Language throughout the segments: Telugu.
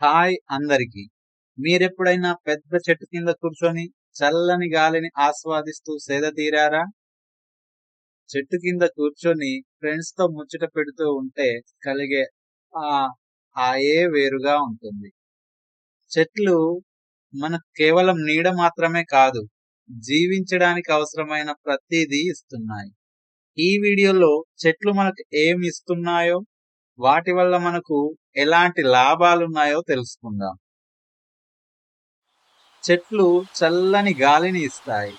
హాయ్ అందరికి. మీరెప్పుడైనా పెద్ద చెట్టు కింద కూర్చొని చల్లని గాలిని ఆస్వాదిస్తూ సేద తీరారా? చెట్టు కింద కూర్చొని ఫ్రెండ్స్తో ముచ్చట పెడుతూ ఉంటే కలిగే ఆ హాయే వేరుగా ఉంటుంది. చెట్లు మనకు కేవలం నీడ మాత్రమే కాదు జీవించడానికి అవసరమైన ప్రతిదీ ఇస్తున్నాయి. ఈ వీడియోలో చెట్లు మనకు ఏమి ఇస్తున్నాయో వాటి వల్ల మనకు ఎలాంటి లాభాలున్నాయో తెలుసుకుందాం. చెట్లు చల్లని గాలిని ఇస్తాయి.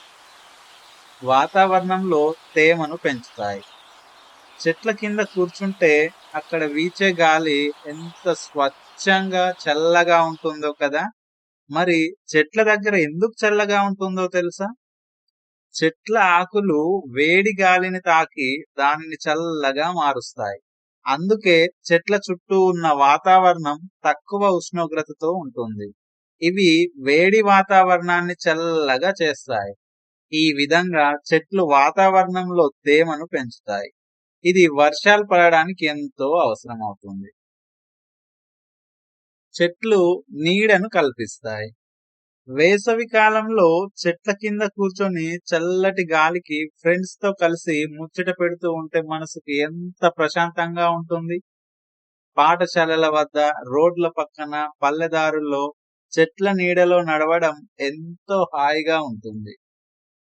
వాతావరణంలో తేమను పెంచుతాయి. చెట్ల కింద కూర్చుంటే అక్కడ వీచే గాలి ఎంత స్వచ్ఛంగా చల్లగా ఉంటుందో కదా! మరి చెట్ల దగ్గర ఎందుకు చల్లగా ఉంటుందో తెలుసా? చెట్ల ఆకులు వేడి గాలిని తాకి దానిని చల్లగా మారుస్తాయి. అందుకే చెట్ల చుట్టూ ఉన్న వాతావరణం తక్కువ ఉష్ణోగ్రతతో ఉంటుంది. ఇవి వేడి వాతావరణాన్ని చల్లగా చేస్తాయి. ఈ విధంగా చెట్లు వాతావరణంలో తేమను పెంచుతాయి. ఇది వర్షాలు పడడానికి ఎంతో అవసరం అవుతుంది చెట్లు నీడను కల్పిస్తాయి. వేసవి కాలంలో చెట్ల కింద కూర్చొని చల్లటి గాలికి ఫ్రెండ్స్తో కలిసి ముచ్చట పెడుతూ ఉంటే మనసుకి ఎంత ప్రశాంతంగా ఉంటుంది. పాఠశాలల వద్ద రోడ్ల పక్కన పల్లెదారుల్లో చెట్ల నీడలో నడవడం ఎంతో హాయిగా ఉంటుంది.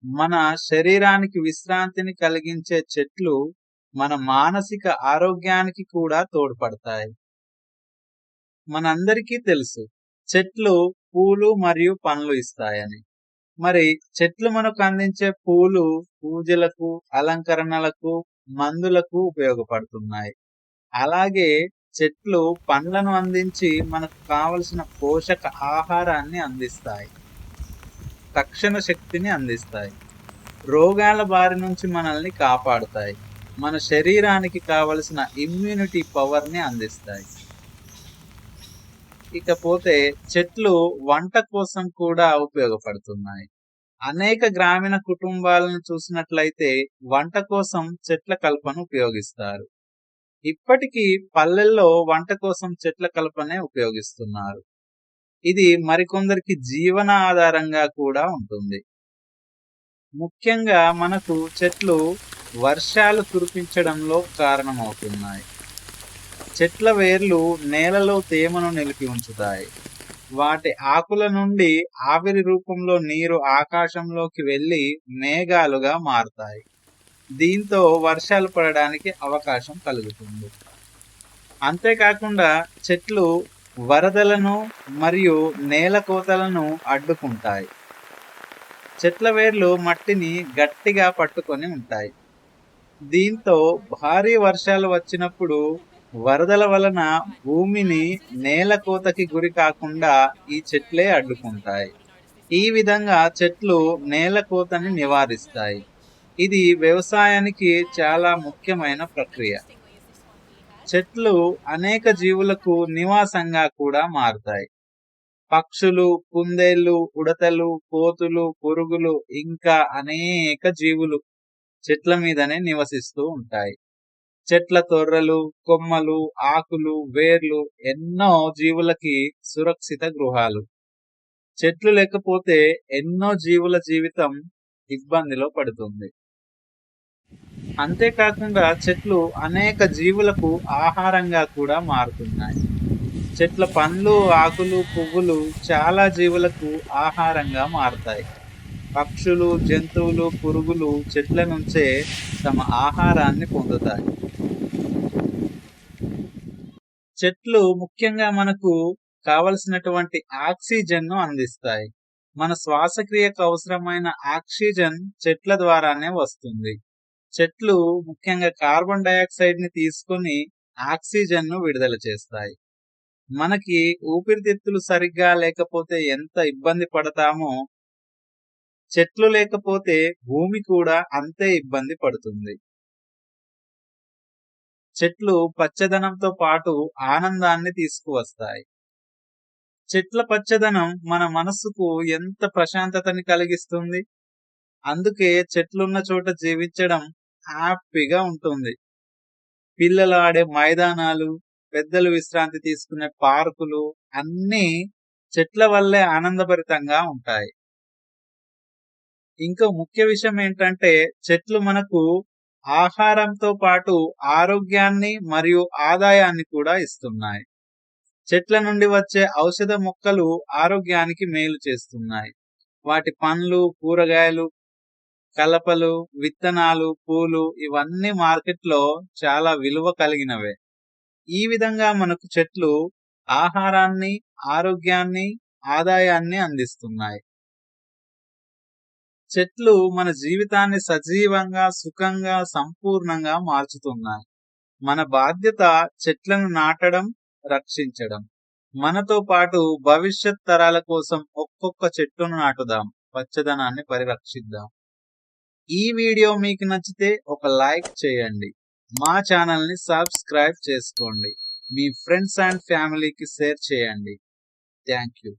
మన శరీరానికి విశ్రాంతిని కలిగించే చెట్లు మన మానసిక ఆరోగ్యానికి కూడా తోడ్పడతాయి. మనందరికీ తెలుసు చెట్లు పూలు మరియు పండ్లు ఇస్తాయని. మరి చెట్లు మనకు అందించే పూలు పూజలకు అలంకరణలకు మందులకు ఉపయోగపడుతున్నాయి. అలాగే చెట్లు పండ్లను అందించి మనకు కావలసిన పోషక ఆహారాన్ని అందిస్తాయి. తక్షణ శక్తిని అందిస్తాయి. రోగాల బారి నుంచి మనల్ని కాపాడుతాయి. మన శరీరానికి కావలసిన ఇమ్యూనిటీ పవర్ని అందిస్తాయి. ఇకపోతే చెట్లు వంట కోసం కూడా ఉపయోగపడుతున్నాయి. అనేక గ్రామీణ కుటుంబాలను చూసినట్లయితే వంట కోసం చెట్ల కల్పను ఉపయోగిస్తారు. ఇప్పటికీ పల్లెల్లో వంట కోసం చెట్ల కల్పనే ఉపయోగిస్తున్నారు. ఇది మరికొందరికి జీవన ఆధారంగా కూడా ఉంటుంది. ముఖ్యంగా మనకు చెట్లు వర్షాలు కురిపించడంలో కారణమవుతున్నాయి. చెట్ల వేర్లు నేలలో తేమను నిలిపి ఉంచుతాయి. వాటి ఆకుల నుండి ఆవిరి రూపంలో నీరు ఆకాశంలోకి వెళ్ళి మేఘాలుగా మారుతాయి. దీంతో వర్షాలు పడడానికి అవకాశం కలుగుతుంది. అంతేకాకుండా చెట్లు వరదలను మరియు నేల కోతలను అడ్డుకుంటాయి. చెట్ల వేర్లు మట్టిని గట్టిగా పట్టుకొని ఉంటాయి. దీంతో భారీ వర్షాలు వచ్చినప్పుడు వరదల వలన భూమిని నేల కోతకి గురి కాకుండా ఈ చెట్లే అడ్డుకుంటాయి. ఈ విధంగా చెట్లు నేల కోతని నివారిస్తాయి. ఇది వ్యవసాయానికి చాలా ముఖ్యమైన ప్రక్రియ. చెట్లు అనేక జీవులకు నివాసంగా కూడా మారుతాయి. పక్షులు కుందేళ్ళు ఉడతలు కోతులు పురుగులు ఇంకా అనేక జీవులు చెట్ల మీదనే నివసిస్తూ ఉంటాయి. చెట్ల తొర్రలు కొమ్మలు ఆకులు వేర్లు ఎన్నో జీవులకి సురక్షిత గృహాలు. చెట్లు లేకపోతే ఎన్నో జీవుల జీవితం ఇబ్బందిలో పడుతుంది. అంతేకాకుండా చెట్లు అనేక జీవులకు ఆహారంగా కూడా మారుతున్నాయి. చెట్ల పండ్లు ఆకులు పువ్వులు చాలా జీవులకు ఆహారంగా మారుతాయి. పక్షులు జంతువులు పురుగులు చెట్ల నుంచే తమ ఆహారాన్ని పొందుతాయి. చెట్లు ముఖ్యంగా మనకు కావలసినటువంటి ఆక్సిజన్ను అందిస్తాయి. మన శ్వాసక్రియకు అవసరమైన ఆక్సిజన్ చెట్ల ద్వారానే వస్తుంది. చెట్లు ముఖ్యంగా కార్బన్ డైఆక్సైడ్ని తీసుకొని ఆక్సిజన్ను విడుదల చేస్తాయి. మనకి ఊపిరితిత్తులు సరిగ్గా లేకపోతే ఎంత ఇబ్బంది పడతామో చెట్లు లేకపోతే భూమి కూడా అంతే ఇబ్బంది పడుతుంది. చెట్లు పచ్చదనంతో పాటు ఆనందాన్ని తీసుకువస్తాయి. చెట్ల పచ్చదనం మన మనస్సుకు ఎంత ప్రశాంతతని కలిగిస్తుంది? అందుకే చెట్లున్న చోట జీవించడం హ్యాపీగా ఉంటుంది. పిల్లలు ఆడే మైదానాలు పెద్దలు విశ్రాంతి తీసుకునే పార్కులు అన్నీ చెట్ల వల్లే ఆనందభరితంగా ఉంటాయి. ఇంకో ముఖ్య విషయం ఏంటంటే చెట్లు మనకు ఆహారంతో పాటు ఆరోగ్యాన్ని మరియు ఆదాయాన్ని కూడా ఇస్తున్నాయి. చెట్ల నుండి వచ్చే ఔషధ మొక్కలు ఆరోగ్యానికి మేలు చేస్తున్నాయి. వాటి పండ్లు కూరగాయలు కలపలు విత్తనాలు పూలు ఇవన్నీ మార్కెట్లో చాలా విలువ కలిగినవే. ఈ విధంగా మనకు చెట్లు ఆహారాన్ని ఆరోగ్యాన్ని ఆదాయాన్ని అందిస్తున్నాయి. చెట్లు మన జీవితాన్ని సజీవంగా సుఖంగా సంపూర్ణంగా మార్చుతున్నాయి. మన బాధ్యత చెట్లను నాటడం రక్షించడం. మనతో పాటు భవిష్యత్ తరాల కోసం ఒక్కొక్క చెట్టును నాటుదాం పచ్చదనాన్ని పరిరక్షిద్దాం. ఈ వీడియో మీకు నచ్చితే ఒక లైక్ చేయండి. మా ఛానల్ని సబ్స్క్రైబ్ చేసుకోండి. మీ ఫ్రెండ్స్ అండ్ ఫ్యామిలీకి షేర్ చేయండి. Thank you.